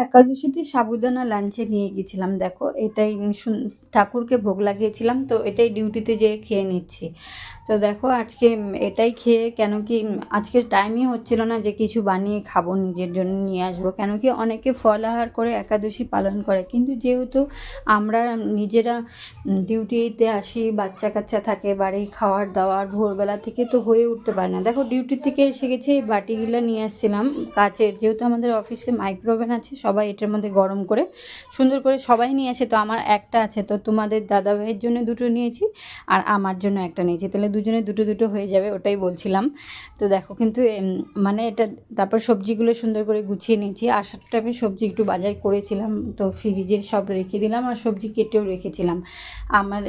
একাদশীতে সাবুদানা লাঞ্চে নিয়ে গেছিলাম, দেখো। এটাই ঠাকুরকে ভোগ লাগিয়েছিলাম, তো এটাই ডিউটিতে যেয়ে খেয়ে নিচ্ছি। তো দেখো, আজকে এটাই খেয়ে কেন কি আজকে টাইমই হচ্ছিল না যে কিছু বানিয়ে খাব, নিজের জন্য নিয়ে আসব। কেন কি অনেকে ফল আহার করে একাদশী পালন করে, কিন্তু যেহেতু আমরা নিজেরা ডিউটিতে আসি বাচ্চা কাচ্চা থাকে, বাড়ির খাওয়ার দাওয়ার ভোরবেলা থেকে তো হয়ে উঠতে পারে না। দেখো, ডিউটি থেকে এসে গেছে, এই বাটিগুলো নিয়ে আসছিলাম কাছে যেহেতু আমাদের অফিসে মাইক্রোওভেন আছে সবাই এটার মধ্যে গরম করে সুন্দর করে সবাই নিয়ে আসে। তো আমার একটা আছে, তো তোমাদের দাদা ভাইয়ের জন্য দুটো নিয়েছি আর আমার জন্য একটা নিয়েছি। তাহলে দুজনে দুটো দুটো হয়ে যাবে, ওটাই বলছিলাম। তো দেখো কিন্তু মানে এটা তারপর সবজিগুলো সুন্দর করে গুছিয়ে নিয়েছি। আসার টাইমে সবজি একটু বাজার করেছিলাম, তো ফ্রিজে সব রেখে দিলাম আর সবজি কেটেও রেখেছিলাম। আমার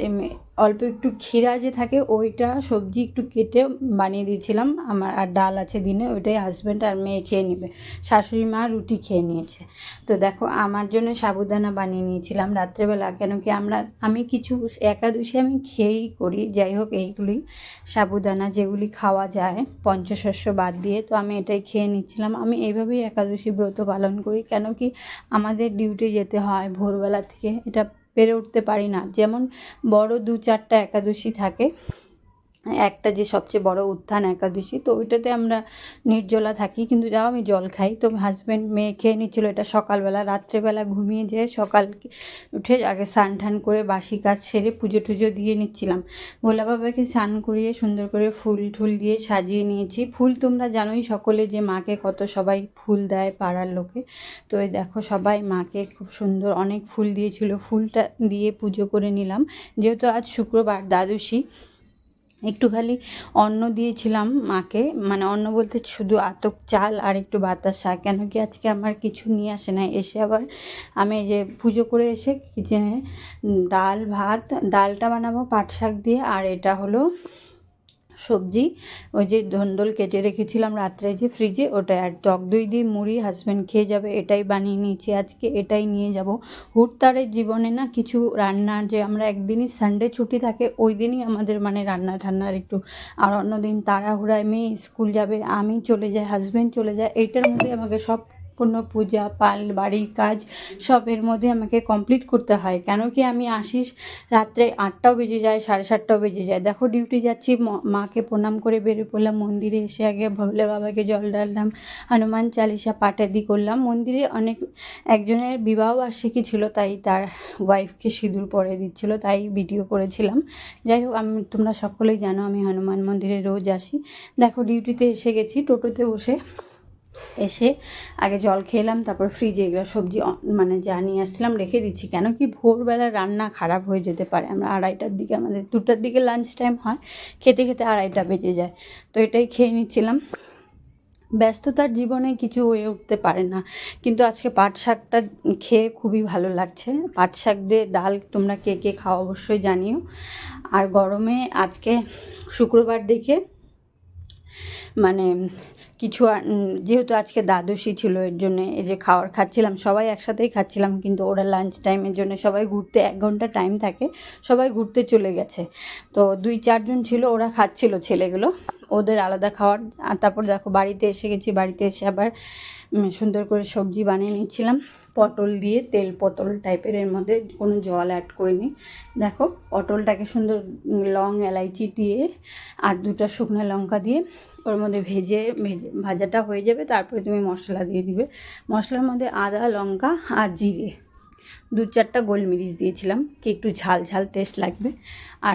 অল্প একটু ক্ষীরা যে থাকে, ওইটা সবজি একটু কেটে বানিয়ে দিয়েছিলাম। আমার আর ডাল আছে দিনে, ওইটাই হাজব্যান্ড আর মেয়ে খেয়ে নেবে। শাশুড়ি মা রুটি খেয়ে নিয়েছে। তো দেখো, আমার জন্য সাবুদানা বানিয়ে নিয়েছিলাম রাত্রেবেলা। কেন কি আমরা, আমি কিছু একাদশী আমি খেয়েই করি। যাই হোক, এইগুলি সাবুদানা যেগুলি খাওয়া যায়, পঞ্চশস্য বাদ দিয়ে, তো আমি এটাই খেয়ে নিচ্ছিলাম। আমি এইভাবেই একাদশী ব্রত পালন করি। কেন কি আমাদের ডিউটি যেতে হয় ভোরবেলা থেকে। এটা পেরে উঠতে পারি না। যেমন বড় দু চারটা একাদশী থাকে একটা যে সবচেয়ে বড় উত্থান একাদশী, তো ওইটাতে আমরা নির্জলা থাকি। কিন্তু যাও, আমি জল খাই। তো হাজব্যান্ড মেয়ে খেয়ে নিচ্ছিল এটা সকালবেলা। রাত্রেবেলা ঘুমিয়ে যেয়ে সকাল উঠে আগে স্নান টান করে বাসি কাজ সেরে পুজো টুজো দিয়ে নিচ্ছিলাম। ভোলা বাবাকে স্নান করিয়ে সুন্দর করে ফুল টুল দিয়ে সাজিয়ে নিয়েছি। ফুল তোমরা জানোই, সকলে যে মাকে কত সবাই ফুল দেয় পাড়ার লোকে। তো এই দেখো, সবাই মাকে খুব সুন্দর অনেক ফুল দিয়েছিল। ফুলটা দিয়ে পুজো করে নিলাম। যেহেতু আজ শুক্রবার, দ্বাদশী একটু খালি অন্ন দিয়েছিলাম মাকে। মানে অন্ন বলতে শুধু আতক চাল আর একটু বাতাসা। কেন কি আজকে আমার কিছু নিয়ে আসে না এসে আবার আমি যে পুজো করে এসে কিচেনে ডাল, ভাত, ডালটা বানাবো পাট শাক দিয়ে। আর এটা হলো সবজি, ওই যে ধন্দল কেটে রেখেছিলাম রাত্রে যে ফ্রিজে ওটাই আর টক দই দিয়ে মুড়ি হাজব্যান্ড খেয়ে যাবে, এটাই বানিয়ে নিয়েছি আজকে, এটাই নিয়ে যাব। হুটতারের জীবনে না কিছু রান্না যে আমরা একদিনই সানডে ছুটি থাকে, ওই দিনই আমাদের মানে রান্না ঠান্নার একটু, আর অন্যদিন তাড়াহুড়ায় মেয়ে স্কুল যাবে, আমি চলে যাই হাজব্যান্ড চলে যায়, এইটার মধ্যে আমাকে সব সম্পূর্ণ পূজা, পাল, বাড়ির কাজ সবের মধ্যে আমাকে কমপ্লিট করতে হয়। কেন কি আমি আসিস রাত্রে আটটাও বেজে যায়, সাড়ে সাতটাও বেজে যায়। দেখো ডিউটি যাচ্ছি মাকে প্রণাম করে বেরিয়ে পড়লাম। মন্দিরে এসে আগে ভোলে বাবাকে জল ডাললাম হনুমান চালিসা পাঠাদি করলাম। মন্দিরে অনেক একজনের বিবাহ বার্ষিকী ছিল, তাই তার ওয়াইফকে সিঁদুর পরে দিচ্ছিল, তাই ভিডিও করেছিলাম। যাই হোক, আমি, তোমরা সকলেই জানো আমি হনুমান মন্দিরে রোজ আসি। দেখো ডিউটিতে এসে গেছি, টোটোতে বসে এসে আগে জল খেলাম, তারপর ফ্রিজে এগুলো সবজি মানে যা নিয়ে আসলাম রেখে দিচ্ছি। কেন কি ভোরবেলা রান্না খারাপ হয়ে যেতে পারে। আমরা আড়াইটার দিকে, আমাদের দুটার দিকে লাঞ্চ টাইম হয়, খেতে খেতে আড়াইটা বেজে যায়। তো এটাই খেয়ে নিচ্ছিলাম। ব্যস্ততার জীবনে কিছু হয়ে উঠতে পারে না। কিন্তু আজকে পাট শাকটা খেয়ে খুবই ভালো লাগছে। পাট শাক দিয়ে ডাল তোমরা কে কে খাও অবশ্যই জানিও। আর গরমে আজকে শুক্রবার দেখে মানে কিছু যেহেতু আজকে দ্বাদশী ছিল, এর জন্য এই যে খাওয়ার খাচ্ছিলাম, সবাই একসাথেই খাচ্ছিলাম, কিন্তু ওরা লাঞ্চ টাইমের জন্য সবাই ঘুরতে, এক ঘণ্টা টাইম থাকে, সবাই ঘুরতে চলে গেছে। তো দুই চারজন ছিল, ওরা খাচ্ছিল ছেলেগুলো। ওদের আলাদা খাওয়ার। আর তারপর দেখো বাড়িতে এসে গেছি, বাড়িতে এসে আবার সুন্দর করে সবজি বানিয়ে নিচ্ছিলাম। পটল দিয়ে তেল পটল টাইপের এর মধ্যে, কোনো জল অ্যাড করিনি। দেখো পটলটাকে সুন্দর লং এলাইচি দিয়ে আর দুটো শুকনো লঙ্কা দিয়ে ওর মধ্যে ভেজে ভেজে, ভাজাটা হয়ে যাবে। তারপরে তুমি মশলা দিয়ে দিবে। মশলার মধ্যে আদা, লঙ্কা আর জিরে। দু চারটা গোলমরিচ দিয়েছিলাম, কি একটু ঝাল ঝাল টেস্ট লাগবে। আর